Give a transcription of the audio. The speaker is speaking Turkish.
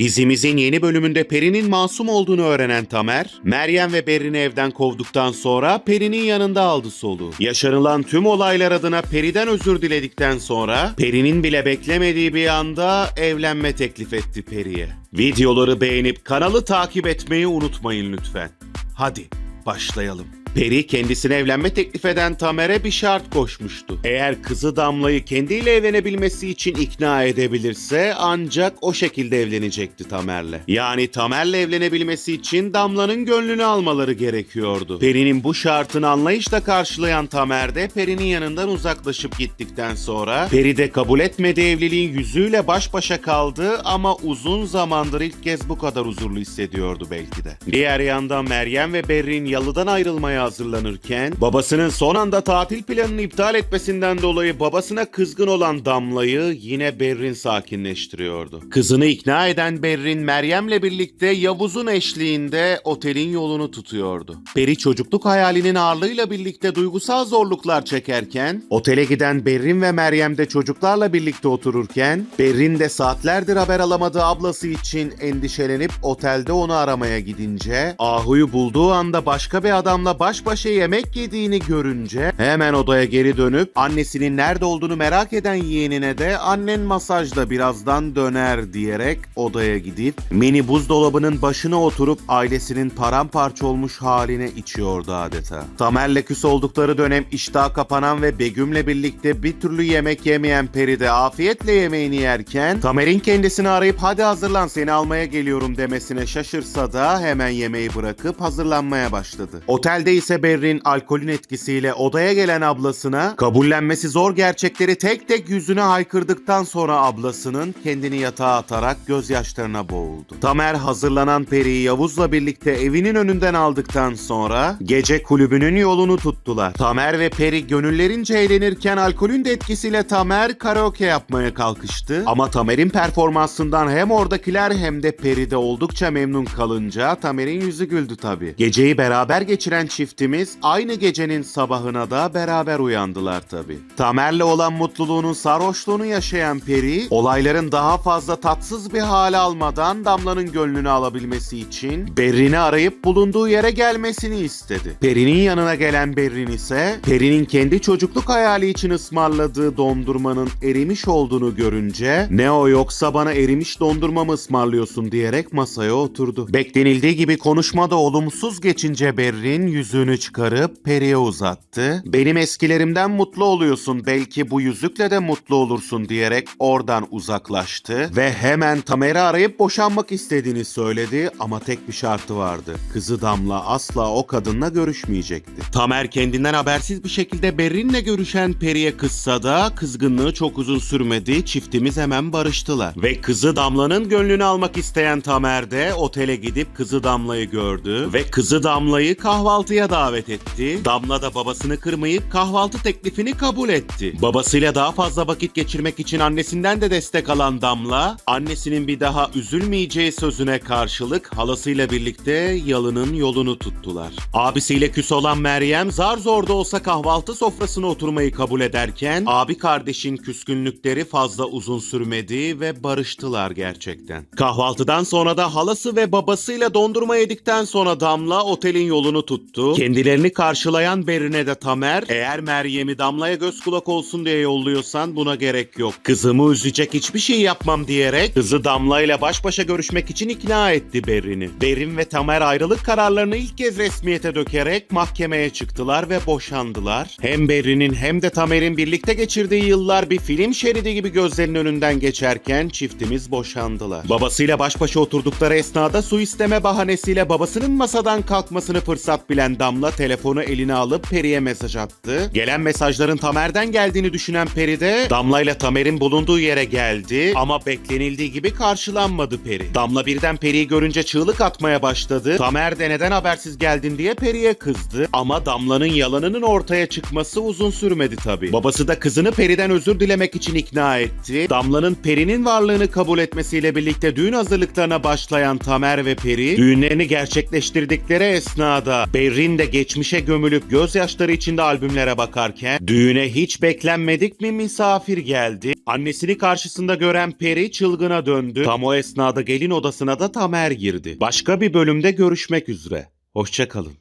Dizimizin yeni bölümünde Peri'nin masum olduğunu öğrenen Tamer, Meryem ve Berrin'i evden kovduktan sonra Peri'nin yanında aldı soluğu. Yaşanılan tüm olaylar adına Peri'den özür diledikten sonra Peri'nin bile beklemediği bir anda evlenme teklif etti Peri'ye. Videoları beğenip kanalı takip etmeyi unutmayın lütfen. Hadi başlayalım. Peri kendisine evlenme teklif eden Tamer'e bir şart koşmuştu. Eğer kızı Damla'yı kendiyle evlenebilmesi için ikna edebilirse ancak o şekilde evlenecekti Tamer'le. Yani Tamer'le evlenebilmesi için Damla'nın gönlünü almaları gerekiyordu. Peri'nin bu şartını anlayışla karşılayan Tamer de Peri'nin yanından uzaklaşıp gittikten sonra Peri de kabul etmediği evliliğin yüzüyle baş başa kaldı ama uzun zamandır ilk kez bu kadar huzurlu hissediyordu belki de. Diğer yandan Meryem ve Berrin yalıdan ayrılmaya hazırlanırken babasının son anda tatil planını iptal etmesinden dolayı babasına kızgın olan Damla'yı yine Berrin sakinleştiriyordu. Kızını ikna eden Berrin Meryem'le birlikte Yavuz'un eşliğinde otelin yolunu tutuyordu. Peri çocukluk hayalinin ağırlığıyla birlikte duygusal zorluklar çekerken otele giden Berrin ve Meryem de çocuklarla birlikte otururken Berrin de saatlerdir haber alamadığı ablası için endişelenip otelde onu aramaya gidince Ahu'yu bulduğu anda başka bir adamla baş başa yemek yediğini görünce hemen odaya geri dönüp annesinin nerede olduğunu merak eden yeğenine de annen masajda birazdan döner diyerek odaya gidip mini buzdolabının başına oturup ailesinin paramparça olmuş haline içiyordu adeta. Tamer'le küs oldukları dönem iştah kapanan ve Begüm'le birlikte bir türlü yemek yemeyen Peri de afiyetle yemeğini yerken Tamer'in kendisini arayıp hadi hazırlan seni almaya geliyorum demesine şaşırsa da hemen yemeği bırakıp hazırlanmaya başladı. Otelde ise Berrin alkolün etkisiyle odaya gelen ablasına kabullenmesi zor gerçekleri tek tek yüzüne haykırdıktan sonra ablasının kendini yatağa atarak gözyaşlarına boğuldu. Tamer hazırlanan Peri'yi Yavuz'la birlikte evinin önünden aldıktan sonra gece kulübünün yolunu tuttular. Tamer ve Peri gönüllerince eğlenirken alkolün de etkisiyle Tamer karaoke yapmaya kalkıştı. Ama Tamer'in performansından hem oradakiler hem de Peri de oldukça memnun kalınca Tamer'in yüzü güldü tabii. Geceyi beraber geçiren çiftimiz aynı gecenin sabahına da beraber uyandılar tabii. Tamer'le olan mutluluğunun sarhoşluğunu yaşayan Peri, olayların daha fazla tatsız bir hale almadan Damla'nın gönlünü alabilmesi için Berrin'i arayıp bulunduğu yere gelmesini istedi. Peri'nin yanına gelen Berrin ise Peri'nin kendi çocukluk hayali için ısmarladığı dondurmanın erimiş olduğunu görünce ne o yoksa bana erimiş dondurma mı ısmarlıyorsun diyerek masaya oturdu. Beklenildiği gibi konuşmada olumsuz geçince Berrin yüzüğünü çıkarıp Peri'ye uzattı. Benim eskilerimden mutlu oluyorsun belki bu yüzükle de mutlu olursun diyerek oradan uzaklaştı ve hemen Tamer'i arayıp boşanmak istediğini söyledi ama tek bir şartı vardı. Kızı Damla asla o kadınla görüşmeyecekti. Tamer kendinden habersiz bir şekilde Berrin'le görüşen Peri'ye kızsa da kızgınlığı çok uzun sürmedi. Çiftimiz hemen barıştılar. Ve kızı Damla'nın gönlünü almak isteyen Tamer de otele gidip kızı Damla'yı gördü ve kızı Damla'yı kahvaltıya davet etti. Damla da babasını kırmayıp kahvaltı teklifini kabul etti. Babasıyla daha fazla vakit geçirmek için annesinden de destek alan Damla, annesinin bir daha üzülmeyeceği sözüne karşılık halasıyla birlikte yalının yolunu tuttular. Abisiyle küs olan Meryem zar zor da olsa kahvaltı sofrasına oturmayı kabul ederken abi kardeşin küskünlükleri fazla uzun sürmedi ve barıştılar gerçekten. Kahvaltıdan sonra da halası ve babasıyla dondurma yedikten sonra Damla otelin yolunu tuttu. Kendilerini karşılayan Berine de Tamer, eğer Meryem'i Damla'ya göz kulak olsun diye yolluyorsan buna gerek yok. Kızımı üzecek hiçbir şey yapmam diyerek kızı Damla ile baş başa görüşmek için ikna etti Berin'i. Berin ve Tamer ayrılık kararlarını ilk kez resmiyete dökerek mahkemeye çıktılar ve boşandılar. Hem Berin'in hem de Tamer'in birlikte geçirdiği yıllar bir film şeridi gibi gözlerinin önünden geçerken çiftimiz boşandılar. Babasıyla baş başa oturdukları esnada su isteme bahanesiyle babasının masadan kalkmasını fırsat bilen Damla telefonu eline alıp Peri'ye mesaj attı. Gelen mesajların Tamer'den geldiğini düşünen Peri de Damla ile Tamer'in bulunduğu yere geldi ama beklenildiği gibi karşılanmadı Peri. Damla birden Peri'yi görünce çığlık atmaya başladı. Tamer de neden habersiz geldin diye Peri'ye kızdı ama Damla'nın yalanının ortaya çıkması uzun sürmedi tabi. Babası da kızını Peri'den özür dilemek için ikna etti. Damla'nın Peri'nin varlığını kabul etmesiyle birlikte düğün hazırlıklarına başlayan Tamer ve Peri düğünlerini gerçekleştirdikleri esnada Berrin Pelin de geçmişe gömülüp gözyaşları içinde albümlere bakarken düğüne hiç beklenmedik mi misafir geldi. Annesini karşısında gören Peri çılgına döndü. Tam o esnada gelin odasına da Tamer girdi. Başka bir bölümde görüşmek üzere. Hoşçakalın.